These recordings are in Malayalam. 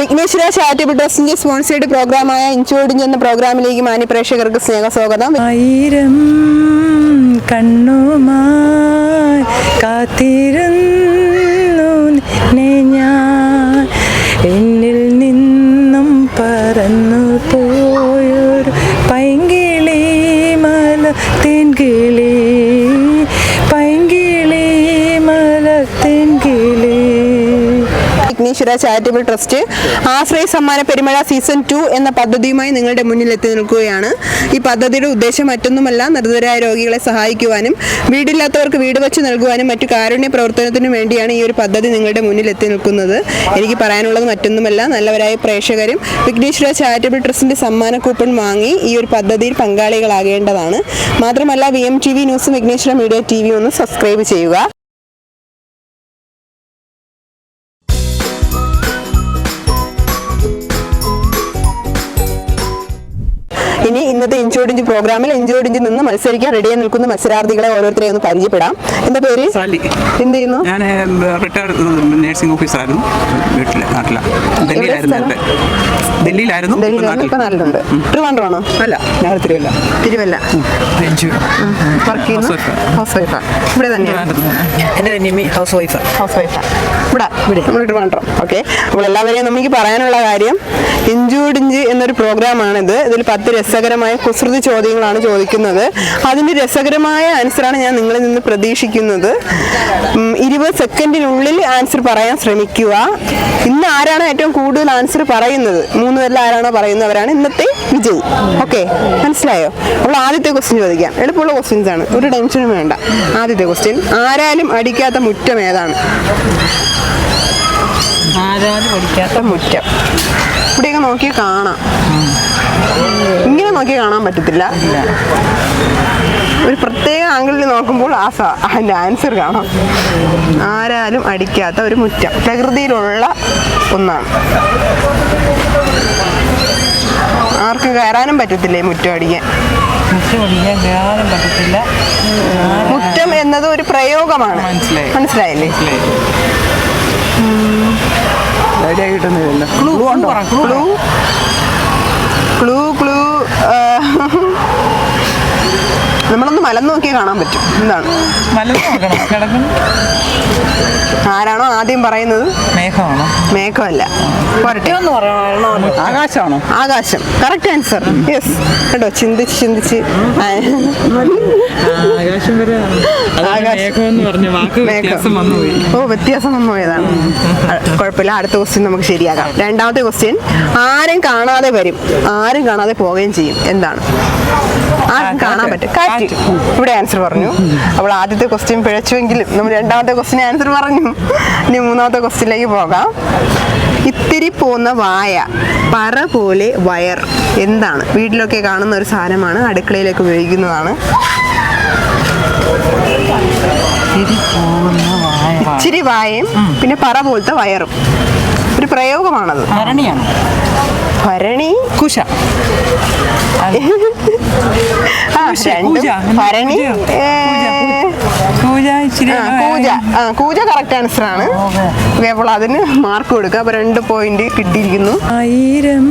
വിഘ്നേശ്വര ചാരിറ്റബിൾ ട്രസ്റ്റിന്റെ സ്പോൺസേഡ് പ്രോഗ്രാമായ ഇൻചോടിഞ്ച് എന്ന പ്രോഗ്രാമിലേക്ക് മാന്യ പ്രേക്ഷകർക്ക് സ്നേഹ സ്വാഗതം ആയിരം കണ്ണുമായി കാത്തിരുന്നു ഞാൻ. എന്നിൽ നിന്നും പറന്നു പോയൊരു പൈങ്കിളി മല തെൻകിളി വിഘ്നേശ്വര ചാരിറ്റബിൾ ട്രസ്റ്റ് ആശ്രയ സമ്മാന പെരുമഴ സീസൺ ടു എന്ന പദ്ധതിയുമായി നിങ്ങളുടെ മുന്നിൽ എത്തി നിൽക്കുകയാണ്. ഈ പദ്ധതിയുടെ ഉദ്ദേശം മറ്റൊന്നുമല്ല നിർദ്ധരായ രോഗികളെ സഹായിക്കുവാനും വീടില്ലാത്തവർക്ക് വീട് വെച്ച് നൽകുവാനും മറ്റു കാരുണ്യ പ്രവർത്തനത്തിനും വേണ്ടിയാണ് ഈ ഒരു പദ്ധതി നിങ്ങളുടെ മുന്നിൽ എത്തി നിൽക്കുന്നത്. എനിക്ക് പറയാനുള്ളത് മറ്റൊന്നുമല്ല നല്ലവരായ പ്രേക്ഷകരും വിഘ്നേശ്വര ചാരിറ്റബിൾ ട്രസ്റ്റിന്റെ സമ്മാന കൂപ്പൺ വാങ്ങി ഈ ഒരു പദ്ധതിയിൽ പങ്കാളികളാകേണ്ടതാണ്. മാത്രമല്ല വി എം ടി വി ന്യൂസും വിഘ്നേശ്വര മീഡിയ ടി വി ഒന്ന് സബ്സ്ക്രൈബ് ചെയ്യുക. ഇനി ഇന്നത്തെ ഇഞ്ചോടിഞ്ച് പ്രോഗ്രാമിൽ ഇഞ്ചോടിഞ്ച് നിന്ന് മത്സരിക്കാൻ റെഡിയായി നിൽക്കുന്ന മത്സരാർത്ഥികളെ ഓരോരുത്തരെ ഒന്ന് പരിചയപ്പെടാം. എന്താ പേര്? സാലി. എന്ത് ചെയ്യുന്നു? ഞാൻ റിട്ടയർഡ് നേഴ്സിംഗ് ഓഫീസറായിരുന്നു വീട്ടിലെ നാട്ടിലാണ് ഡൽഹിയിലായിരുന്നു നേരത്തെ ഡൽഹിയിലായിരുന്നു. ഇപ്പൊ ഡൽഹിയിലാണ് ഇപ്പൊ നാട്ടിലുണ്ട്. ട്രിവാൻഡ്രമാണോ അല്ല. ഞാൻ തിരുവല്ല. തിരുവല്ല. വർക്ക് ചെയ്യുന്നു? ഹൗസ് വൈഫാണ് ഇവിടെ തന്നെയാണ് എന്റെ നിമി ഹൗസ് വൈഫ്. ഹൗസ് വൈഫാ. ഇവിടെ ട്രിവാൻഡ്രം ഓക്കെ. അപ്പോൾ എല്ലാവരെയും നമുക്ക് പറയാനുള്ള കാര്യം ഇഞ്ചുടിഞ്ച് എന്നൊരു പ്രോഗ്രാമാണിത്. ഇതിൽ പത്ത് രസകരമായ കുസൃതി ചോദ്യങ്ങളാണ് ചോദിക്കുന്നത്. അതിന്റെ രസകരമായ ആൻസറാണ് ഞാൻ നിങ്ങളിൽ നിന്ന് പ്രതീക്ഷിക്കുന്നത്. ഇരുപത് സെക്കൻഡിനുള്ളിൽ ആൻസർ പറയാൻ ശ്രമിക്കുക. ഇന്ന് ആരാണ് ഏറ്റവും കൂടുതൽ ആൻസർ പറയുന്നത്? മൂന്ന് പേരിൽ ആരാണോ പറയുന്നവരാണ്? ഇന്നത്തെ വിജയി. ഓക്കെ മനസ്സിലായോ? അപ്പോൾ ആദ്യത്തെ ക്വസ്റ്റ്യൻ ചോദിക്കാം. എളുപ്പമുള്ള ക്വസ്റ്റ്യൻസ് ആണ്. ഒരു ടെൻഷനും വേണ്ട. ആദ്യത്തെ ക്വസ്റ്റ്യൻ ആരാലും അടിക്കാത്ത മുറ്റം ഏതാണ്? ആരാലും പഠിക്കാത്ത മുറ്റം? ഇവിടെയൊക്കെ നോക്കി കാണാം. ഇങ്ങനെ നോക്കി കാണാൻ പറ്റത്തില്ല. ഒരു പ്രത്യേക ആംഗിളിൽ നോക്കുമ്പോൾ ആ അതിന്റെ ആൻസർ കാണാം. ആരാലും അടിക്കാത്ത ഒരു മുറ്റം. പ്രകൃതിയിലുള്ള ഒന്നാണ്. ആർക്കും കയറാനും പറ്റത്തില്ല ഈ മുറ്റം അടിക്കാൻ മുറ്റം എന്നത് ഒരു പ്രയോഗമാണ്. മനസ്സിലായി. മനസ്സിലായില്ലേ? ഐഡിയ കിട്ടുന്നില്ല ക്ലൂ ക്ലൂ ക്ലൂ ക്ലൂ നമ്മളൊന്ന് മലം നോക്കിയാൽ കാണാൻ പറ്റും. എന്താണ്? മലന്ന് നോക്കണം. കിടക്കും ആരാണോ ആദ്യം പറയുന്നത്? മേഘമാണോ? മേഘമല്ല. പോരട്ടെ. എന്ന് പറയണോ. ആകാശമാണോ? ആകാശം. കറക്റ്റ് ആൻസർ യെസ് കേട്ടോ ചിന്തിച്ച് ചിന്തിച്ച്. ആ, ആകാശം വരെ ആകാശം. മേഘം എന്ന് പറഞ്ഞ വാക്ക് വ്യത്യാസം വന്നുപോയി. ഓ വ്യത്യാസം വന്നു പോയതാണ് കുഴപ്പമില്ല. അടുത്ത ക്വസ്റ്റ്യൻ നമുക്ക് ശരിയാക്കാം രണ്ടാമത്തെ ക്വസ്റ്റ്യൻ ആരും കാണാതെ വരും. ആരും കാണാതെ പോവുകയും ചെയ്യും. എന്താണ്? ആർക്കും കാണാൻ പറ്റും. ഇവിടെ ആൻസർ പറഞ്ഞു. അപ്പോൾ ആദ്യത്തെ ക്വസ്റ്റ്യൻ പിഴച്ചുവെങ്കിലും നമ്മൾ രണ്ടാമത്തെ ക്വസ്റ്റ്യൻ ആൻസർ പറഞ്ഞു. ഇനി മൂന്നാമത്തെ ക്വസ്റ്റ്യനിലേക്ക് പോകാം. ഇത്തിരി പോന്ന വായ പറ പോലെ വയർ എന്താണ്? വീട്ടിലൊക്കെ കാണുന്ന ഒരു സാധനമാണ് അടുക്കളയിലേക്ക് ഉപയോഗിക്കുന്നതാണ്. പോകുന്ന ഇച്ചിരി വായയും പിന്നെ പറ പോലത്തെ വയറും. ഒരു പ്രയോഗമാണത്. ഭരണിയാണ്. ഭരണി? കുശ. കൂജ. കറക്റ്റ് ആൻസർ ആണ്. അപ്പോൾ അതിന് മാർക്ക് കൊടുക്കുക. അപ്പൊ രണ്ട് പോയിന്റ് കിട്ടിയിരിക്കുന്നു. ആയിരം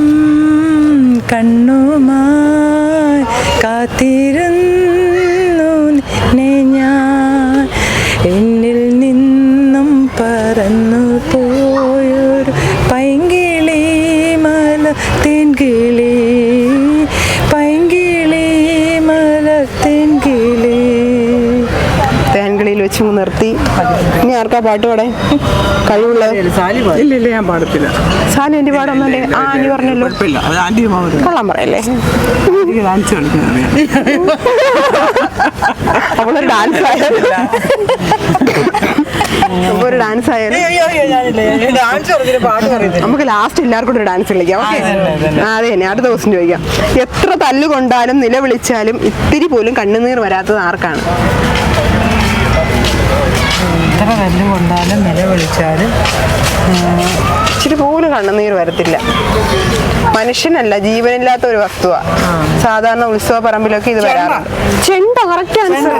കണ്ണുമായി കാത്തിരുന്നു ആർക്കാ പാട്ട് പാടെ കഴിവുള്ളത്? ഇല്ല ഇല്ല ഞാൻ പാടത്തില്ല. സാലി ആന്റി പാടൊന്നല്ലേ ആ ആന്റി പറഞ്ഞല്ലോ. കൊള്ളാൻ പറയല്ലേ. അവളൊരു ഡാൻസ് ആയാലും. ഒരു ഡാൻസ് ആയാലും. നമുക്ക് ലാസ്റ്റ് എല്ലാവർക്കും ഒരു ഡാൻസ് കളിക്കാം ഓക്കെ അതെ തന്നെ അടുത്ത ദിവസം ചോദിക്കാം. എത്ര തല്ലുകൊണ്ടാലും നിലവിളിച്ചാലും ഇത്തിരി പോലും കണ്ണുനീർ വരാത്തത് ആർക്കാണ്? എത്ര തല്ല് കൊണ്ടാലും നിലവിളിച്ചാലും ഇച്ചിരി പോലും കണ്ണുനീർ വരത്തില്ല. മനുഷ്യനല്ല ജീവനില്ലാത്ത ഒരു വസ്തുവാ. സാധാരണ ഉത്സവ പറമ്പിലൊക്കെ ഇത് വരാറുണ്ട്. ചെണ്ട കറക്റ്റ് ആൻസർ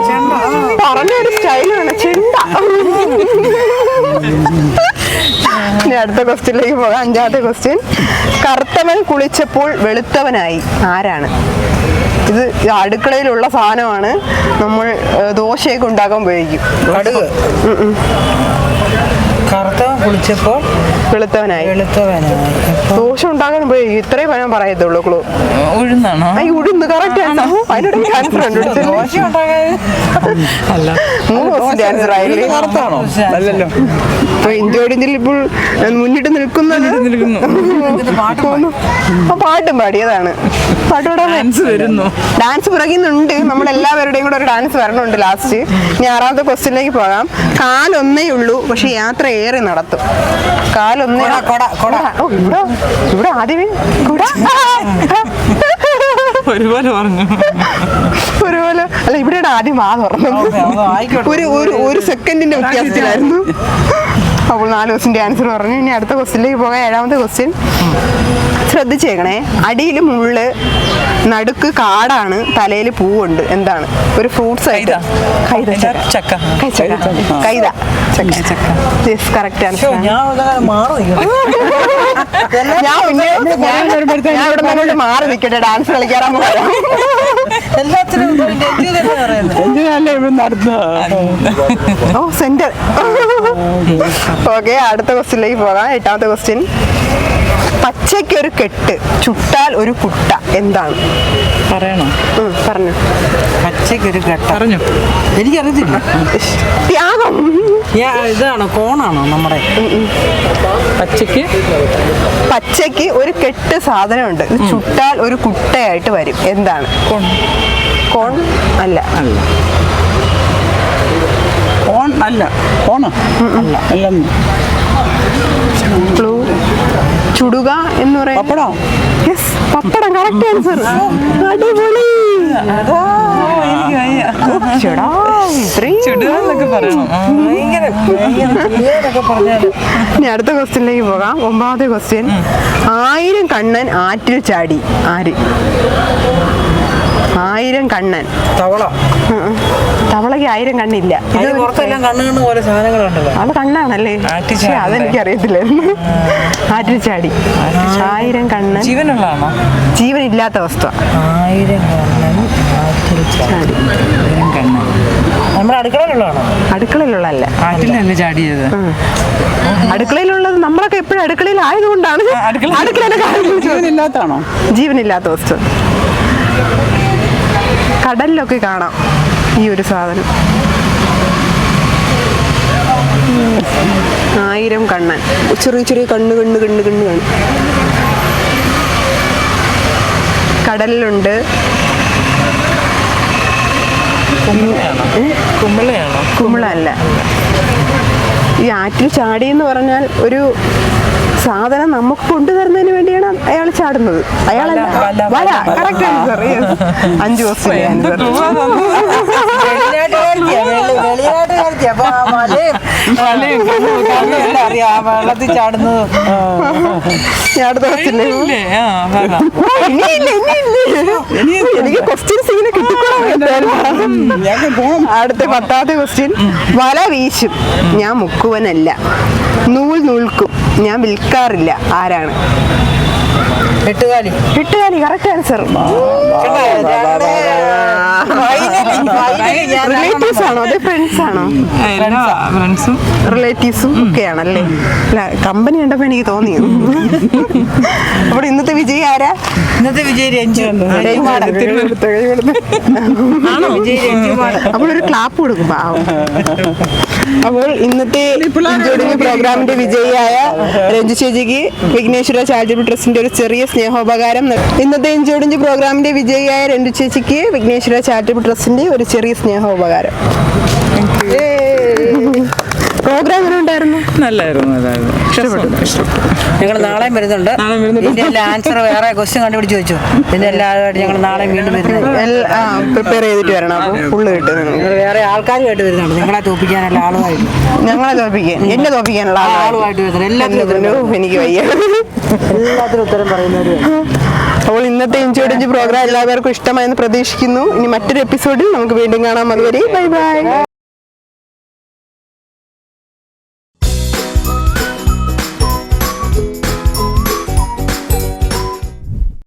പറഞ്ഞ ഒരു സ്റ്റൈലാണ്. ചെണ്ട. ഇനി അടുത്ത ക്വസ്റ്റ്യനിലേക്ക് പോകാം. അഞ്ചാമത്തെ ക്വസ്റ്റ്യൻ. കറുത്തവൻ കുളിച്ചപ്പോൾ വെളുത്തവനായി. ആരാണ്? ഇത് അടുക്കളയിലുള്ള സാധനമാണ്. നമ്മൾ ദോശയൊക്കെ ഉണ്ടാക്കാൻ ഉപയോഗിക്കും. കടുക്. കറുത്തവൻ കുളിച്ചപ്പോൾ വെളുത്തവനായി. വെളുത്തവനായി. ദോശ ഉണ്ടാക്കാൻ ഉപയോഗിക്കും. ഇത്രയും ഞാൻ പറയത്തുള്ളൂ ക്ലൂ. ഉഴുന്നാണോ? ഉഴുന്ന് കറക്റ്റ് അതിനിടയ്ക്ക് ആൻസർ ദോശ ഉണ്ടാക്കാൻ. അല്ല. മൂന്ന് ക്വസ്റ്റിന്റെ ആൻസർ ആയില്ലേ? കറുത്താണോ അല്ലല്ലോ. അപ്പൊ ഇന്ത്യയോടിഞ്ചിൽ ഇപ്പോൾ മുന്നിട്ട് നിൽക്കുന്നത് പാട്ട് പാടി. പാട്ടും പാടിയതാണ്. ഡാൻസ് വരുന്നു. ഡാൻസ് പിറകുന്നുണ്ട്. നമ്മൾ എല്ലാവരുടെയും കൂടെ ഒരു ഡാൻസ് വരണുണ്ട് ലാസ്റ്റ് ഇനി ആറാമത്തെ ക്വസ്റ്റ്യനിലേക്ക് പോകാം. കാലൊന്നേ ഉള്ളൂ പക്ഷെ യാത്ര ഏറെ നടത്തും. കാലൊന്നേ ഇവിടെ ഇവിടെ ആദ്യമേ. കുട. ഒരുപോലെ പറഞ്ഞു. ഒരുപോലെ. അല്ല ഇവിടെ ആദ്യം ആ തുറന്നു ഓക്കേ, അത് ആയിക്കോട്ടെ. ഒരു ഒരു ഒരു സെക്കൻഡിന്റെ വ്യത്യാസത്തിലായിരുന്നു. അപ്പോൾ നാല് ക്വസ്റ്റിന്റെ ആൻസർ പറഞ്ഞു. ഇനി അടുത്ത ക്വസ്റ്റ്യനിലേക്ക് പോകാം. ഏഴാമത്തെ ക്വസ്റ്റ്യൻ ശ്രദ്ധിച്ചേക്കണേ. അടിയിൽ മുള്ള് നടുക്ക് കാടാണ് തലയിൽ പൂവുണ്ട്. എന്താണ്? ഒരു ഫ്രൂട്ട്സ് ആയിട്ട്. കൈത. ചക്ക. ഞാൻ മാറി നിൽക്കട്ടെ ഡാൻസ് കളിക്കാറാൻ പോകാം പറയുന്നത്? ഓ സെന്റർ ഓക്കെ. അടുത്ത ക്വസ്റ്റ്യനിലേക്ക് പോകാം. എട്ടാമത്തെ ക്വസ്റ്റ്യൻ പച്ചയ്ക്ക് ഒരു കെട്ട് ചുട്ടാൽ ഒരു കുട്ട. എന്താണ്? പറയണോ? പറഞ്ഞു. പച്ചയ്ക്ക് ഒരു ഘട്ടം പറഞ്ഞു. എനിക്കറിയത്തില്ല. ത്യാഗം. ഇതാണോ? കോണാണോ നമ്മുടെ? പച്ചക്ക് പച്ചയ്ക്ക്? ഒരു കെട്ട് സാധനമുണ്ട്. ഇത് ചുട്ടാൽ ഒരു കുട്ടയായിട്ട് വരും. എന്താണ്? കോൺ. കോൺ അല്ല. അല്ല. കോൺ അല്ല. കോണോ? അല്ല. ക്ലൂ ചുടുക എന്ന് പറയുന്നത്. Pappadam? Yes pappadam. Correct answer അടിപൊളി. ഇനി അടുത്ത ക്വസ്റ്റ്യനിലേക്ക് പോകാം. ഒമ്പതാമത്തെ ക്വസ്റ്റ്യൻ ആയിരം കണ്ണൻ ആറ്റിൽ ചാടി. ആര്? ആയിരം കണ്ണൻ. തവള. ഉം. ആയിരം കണ്ണില്ല. അത് കണ്ണാണല്ലേ? പക്ഷേ അതെനിക്ക് അറിയത്തില്ലായിരുന്നു. ആറ്റിച്ചാടി. ആയിരം കണ്ണൻ. ജീവനുള്ളതാണോ? ജീവനില്ലാത്ത വസ്തു. ആയിരം കണ്ണൻ ആറ്റിൽ ചാടി കണ്ണ നമ്മുടെ അടുക്കളയിലുള്ളതാണോ? അടുക്കളയിലുള്ളതല്ല. ആറ്റിലല്ലേ ചാടിയത്? അടുക്കളയിലുള്ളത് നമ്മളൊക്കെ എപ്പോഴും അടുക്കളയിൽ ആയതുകൊണ്ടാണ് അടുക്കള- അടുക്കളയിലെ കാര്യങ്ങൾ ചോദിച്ചത്. ഇല്ലാത്താണോ ജീവനില്ലാത്ത വസ്തു. കടലിലൊക്കെ കാണാം ഈ ഒരു സാധനം. ആയിരം കണ്ണൻ. ചെറിയ ചെറിയ കണ്ണ് കണ്ണ് കണ്ണ് കണ്ണ് കണ്ണ് കടലിലുണ്ട്. കുമ്പള കുമിളല്ല ഈ ആറ്റിൽ ചാടി എന്ന് പറഞ്ഞാൽ ഒരു സാധനം നമുക്ക് കൊണ്ടുതരുന്നതിന് വേണ്ടിയാണ് അയാൾ ചാടുന്നത്. വല, കറക്റ്റ് ആൻസർ അഞ്ച് ക്വസ്റ്റ്യൻ അറിയാം വെള്ളത്തിൽ ചാടുന്നത്? ക്വസ്റ്റ്യൻ എനിക്ക് ക്വസ്റ്റ്യൻസ് ഇങ്ങനെ കിട്ടിക്കോളാം അടുത്ത പത്താമത്തെ ക്വസ്റ്റ്യൻ വല വീശും. ഞാൻ മുക്കുവനല്ല. നൂൽ നൂൽക്കും. ഞാൻ വിൽക്കാറില്ല. ആരാണ്? എട്ടുകാലി എട്ടുകാലി കറക്റ്റ് ആൻസർ റിലേറ്റീവ്സ് ആണോ അതെ ഫ്രണ്ട്സ് ആണോ ഫ്രണ്ട്സും റിലേറ്റീവ്സും ഒക്കെയാണല്ലേ അല്ല കമ്പനി കണ്ടപ്പോ എനിക്ക് തോന്നി അപ്പോൾ ഇന്നത്തെ വിജയ് ആരാ ഇന്നത്തെ വിജയ് രഞ്ജു അപ്പോൾ ഒരു ക്ലാപ്പ് കൊടുക്കും പാവം അപ്പോൾ ഇന്നത്തെ പ്രോഗ്രാമിന്റെ വിജയിയായ രഞ്ജു ചേച്ചിക്ക് വിഘ്നേശ്വര ചാരിറ്റബിൾ ട്രസ്റ്റിന്റെ ഒരു ചെറിയ സ്നേഹോപകാരം ഇന്നത്തെ ഇഞ്ചോടിഞ്ച് പ്രോഗ്രാമിന്റെ വിജയിയായ രണ്ടു ചേച്ചിക്ക് വിഘ്നേശ്വര ചാരിറ്റബിൾ ട്രസ്റ്റിന്റെ ഒരു ചെറിയ സ്നേഹോപകാരം. ഞങ്ങൾ നാളെയും വരുന്നുണ്ട്. ഇതിന്റെ എല്ലാ ആൻസർ വേറെ ക്വസ്റ്റ്യൻ കണ്ടുപിടിച്ച് വെച്ചു ഇതിന്റെ എല്ലാവരുമായിട്ട് ഞങ്ങൾ നാളെ വീണ്ടും വരുന്നുണ്ട്. പ്രിപ്പയർ ചെയ്തിട്ട് വരണം. അപ്പോൾ ഫുള്ള് കിട്ടും നിങ്ങൾ വേറെ ആൾക്കാരുമായിട്ട് വരുന്നുണ്ട്. നിങ്ങളെ തോപ്പിക്കാനുള്ള ആളുമായിട്ട്. ഞങ്ങളെ തോപ്പിക്കാൻ എന്നെ തോപ്പിക്കാനുള്ള. ആളുമായിട്ട്. വരുന്നത് എല്ലാത്തിനും എനിക്ക് വയ്യ. എല്ലാത്തിനും ഉത്തരം പറയുന്നവരും അപ്പോൾ ഇന്നത്തെ ഇഞ്ചോടിഞ്ച് പ്രോഗ്രാം എല്ലാവർക്കും ഇഷ്ടമായെന്ന് പ്രതീക്ഷിക്കുന്നു. ഇനി മറ്റൊരു എപ്പിസോഡിൽ നമുക്ക് വീണ്ടും കാണാം. അതുവരെ ബൈ ബൈ.